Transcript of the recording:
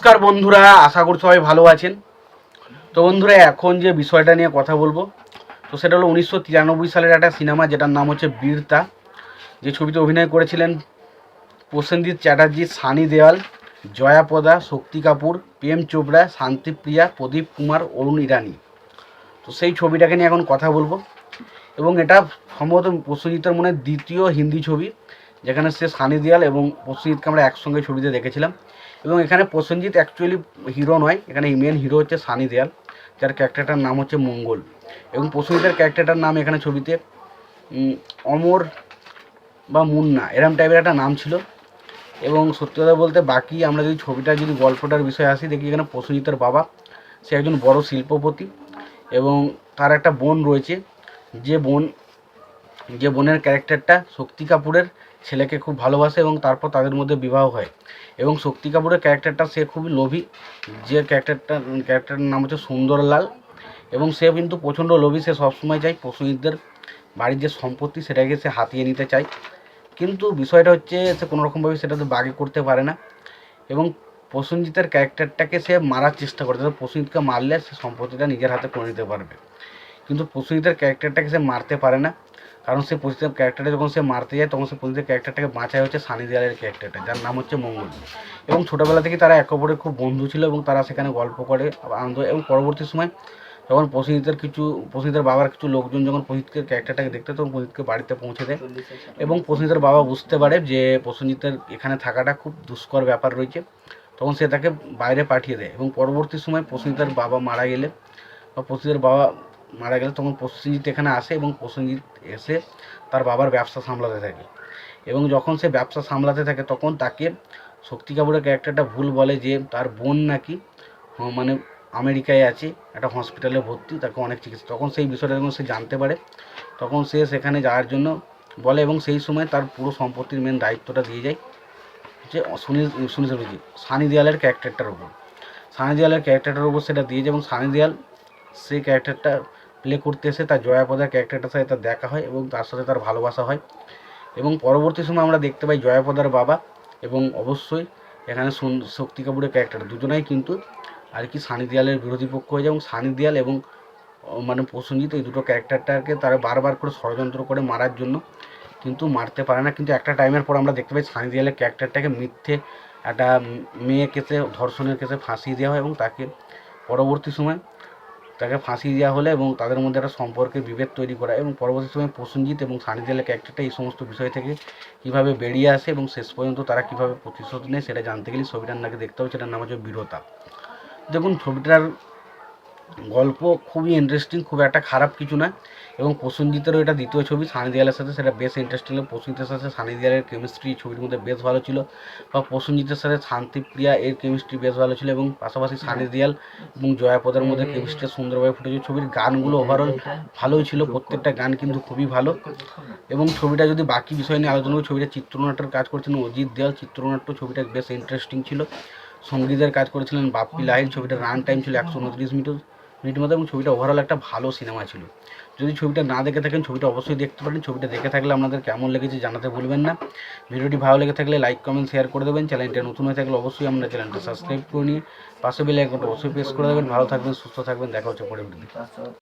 নমস্কার বন্ধুরা, আশা করি সবাই ভালো আছেন। তো বন্ধুরা, এখন যে বিষয়টা নিয়ে কথা বলব, তো সেটা হলো উনিশশো তিরানব্বই সালের একটা সিনেমা, যেটার নাম হচ্ছে বীরতা। যে ছবিতে অভিনয় করেছিলেন প্রসেনজিৎ চ্যাটার্জি, সানি দেওয়াল, জয়াপদা, শক্তি কাপুর প্রেম চোপড়া, শান্তিপ্রিয়া, প্রদীপ কুমার, অরুণ ইরানি। তো সেই ছবিটাকে নিয়ে এখন কথা বলব। এবং এটা সম্ভবত প্রসেনজিতের মনে দ্বিতীয় হিন্দি ছবি। যেখানে সে সানি দেওয়াল এবং প্রসেনজিৎকে আমরা একসঙ্গে ছবিতে দেখেছিলাম। এবং এখানে প্রসেনজিৎ অ্যাকচুয়ালি হিরো নয়, এখানে মেন হিরো হচ্ছে সানি দেয়াল যার ক্যারেক্টারটার নাম হচ্ছে মঙ্গল। এবং প্রসেনজিতের ক্যারেক্টারটার নাম এখানে ছবিতে অমর বা মুন্না, এরম টাইপের একটা নাম ছিল। এবং সত্যি কথা বলতে বাকি আমরা যদি ছবিটা যদি গল্পটার বিষয়ে আসি, দেখি এখানে প্রসেনজিতের বাবা, সে একজন বড় শিল্পপতি এবং তার একটা বোন রয়েছে। যে বোন, যে বোনের ক্যারেক্টারটা শক্তি কাপুরের ছেলেকে খুব ভালোবাসে এবং তারপর তাদের মধ্যে বিবাহ হয়। এবং শক্তি কাপুরের ক্যারেক্টারটা সে খুবই লোভী। যে ক্যারেক্টারটা, ক্যারেক্টারের নাম হচ্ছে সুন্দরলাল। এবং সে কিন্তু প্রচণ্ড লোভী। সে সবসময় চায় প্রসেনজিতের বাড়ির যে সম্পত্তি, সেটাকে সে হাতিয়ে নিতে চায়। কিন্তু বিষয়টা হচ্ছে, সে কোনো রকমভাবে সেটাতে বাগে করতে পারে না। এবং প্রসেনজিতের ক্যারেক্টারটাকে সে মারার চেষ্টা করে। তাহলে প্রসেনজিৎকে মারলে সে সম্পত্তিটা নিজের হাতে করে নিতে পারবে। কিন্তু প্রসেনজিতের ক্যারেক্টারটাকে সে মারতে পারে না। কারণ সে প্রসেনজিতের ক্যারেক্টারটা যখন সে মারতে যায়, তখন সে প্রসেনজিতের ক্যারেক্টারটাকে বাঁচায় হচ্ছে সানি দেওয়ালের ক্যারেক্টারটা যার নাম হচ্ছে মঙ্গল। এবং ছোটোবেলা থেকে তারা একে অপরের খুব বন্ধু ছিল এবং তারা সেখানে গল্প করে, আনন্দ এবং পরবর্তী সময় যখন প্রসেনজিতের কিছু প্রসেনজিতের বাবার কিছু লোকজন যখন প্রসেনজিতের ক্যারেক্টারটাকে দেখতে, তখন প্রসেনজিৎকে বাড়িতে পৌঁছে দেয়। এবং প্রসেনজিতের বাবা বুঝতে পারে যে প্রসেনজিতের এখানে থাকাটা খুব দুষ্কর ব্যাপার রয়েছে। তখন সে তাকে বাইরে পাঠিয়ে দেয় এবং পরবর্তী সময় প্রসেনজিতের বাবা মারা গেলে বা প্রসেনজিতের বাবা মারা গেলে তখন প্রসেনজিৎ এখানে আসে এবং প্রসেনজিৎ এসে তার বাবার ব্যবসা সামলাতে থাকে। এবং যখন সে ব্যবসা সামলাতে থাকে, তখন তাকে শক্তি কাপুরের ক্যারেক্টারটা ভুল বলে যে তার বোন নাকি মানে আমেরিকায় আছে, একটা হসপিটালে ভর্তি, তাকে অনেক চিকিৎসা। তখন সেই বিষয়টা যখন সে জানতে পারে, তখন সে সেখানে যাওয়ার জন্য বলে এবং সেই সময় তার পুরো সম্পত্তির মেন দায়িত্বটা দিয়ে যায় যে সুনীল সুনীল চ্যাটার্জি সানি দেওয়ালের ক্যারেক্টারটার উপর। সানি দেওয়ালের ক্যারেক্টারটার উপর সেটা দিয়ে যায় এবং সানি দেওয়াল সেই ক্যারেক্টারটা প্লে করতে এসে তার জয়াপদার ক্যারেক্টারটার সাথে তার দেখা হয় এবং তার সাথে তার ভালোবাসা হয়। এবং পরবর্তী সময় আমরা দেখতে পাই জয়াপদার বাবা এবং অবশ্যই এখানে শক্তি কাপুরের ক্যারেক্টার দুজনাই কিন্তু আর কি সানি দেয়ালের বিরোধী পক্ষ হয়ে যায় এবং সানি দেয়াল এবং মানে প্রসেনজিৎ এই দুটো ক্যারেক্টারটাকে তারা বারবার করে ষড়যন্ত্র করে মারার জন্য কিন্তু মারতে পারে না। কিন্তু একটা টাইমের পর আমরা দেখতে পাই সানি দেয়ালের ক্যারেক্টারটাকে মিথ্যে একটা মেয়ে কেসে, ধর্ষণের কেসে ফাঁসিয়ে দেওয়া হয় এবং তাকে পরবর্তী সময় তাকে ফাঁসি দেওয়া হলে এবং তাদের মধ্যে একটা সম্পর্কের বিভেদ তৈরি করা এবং পরবর্তী সময় প্রসেনজিৎ এবং সানি দেয়ালের ক্যারেক্টারটা এই সমস্ত বিষয় থেকে কীভাবে বেরিয়ে আসে এবং শেষ পর্যন্ত তারা কীভাবে প্রতিশোধ নেয় সেটা জানতে গেলে ছবিটার নাকি দেখতে হবে, সেটার নাম হচ্ছে বীরতা। দেখুন, ছবিটার গল্প খুবই ইন্টারেস্টিং খুব একটা খারাপ কিছু না। এবং প্রসেনজিতেরও এটা দ্বিতীয় ছবি সানি দেয়ালের সাথে সেটা বেশ ইন্টারেস্টিং প্রসেনজিতের সাথে সানি দেয়ালের কেমিস্ট্রি ছবির মধ্যে বেশ ভালো ছিল। বা প্রসেনজিতের সাথে শান্তিপ্রিয়া এর কেমিস্ট্রি বেশ ভালো ছিল এবং পাশাপাশি সানি দেয়াল এবং জয়াপদার মধ্যে কেমিস্ট্রি সুন্দরভাবে ফুটেছে। ছবির গানগুলো ওভারঅল ভালোই ছিল প্রত্যেকটা গান কিন্তু খুবই ভালো। এবং ছবিটা যদি বাকি বিষয় নিয়ে আলোচনা করি ছবিটা চিত্রনাট্যের কাজ করেছেন অজিত দেওয়াল। চিত্রনাট্য ছবিটা বেশ ইন্টারেস্টিং ছিল। সঙ্গীতের কাজ করেছিলেন বাপ্পি লাহির ছবিটার রান টাইম ছিল একশো উনত্রিশ মিনিট মিনিটের মতো এবং ছবিটা ওভারঅল একটা ভালো সিনেমা ছিল। যদি ছবিটা না দেখে থাকেন, ছবিটা অবশ্যই দেখতে পারেন। ছবিটা দেখে থাকলে আপনাদের কেমন লেগেছে জানাতে ভুলবেন না। ভিডিওটি ভালো লেগে থাকলে লাইক কমেন্ট শেয়ার করে দেবেন। চ্যানেলটা নতুন হয়ে থাকলে অবশ্যই আমরা চ্যানেলটা সাবস্ক্রাইব করে নিয়ে পাশে বেলে একটা অবশ্যই প্রেস করে দেবেন। ভালো থাকবেন, সুস্থ থাকবেন। দেখা হচ্ছে পরে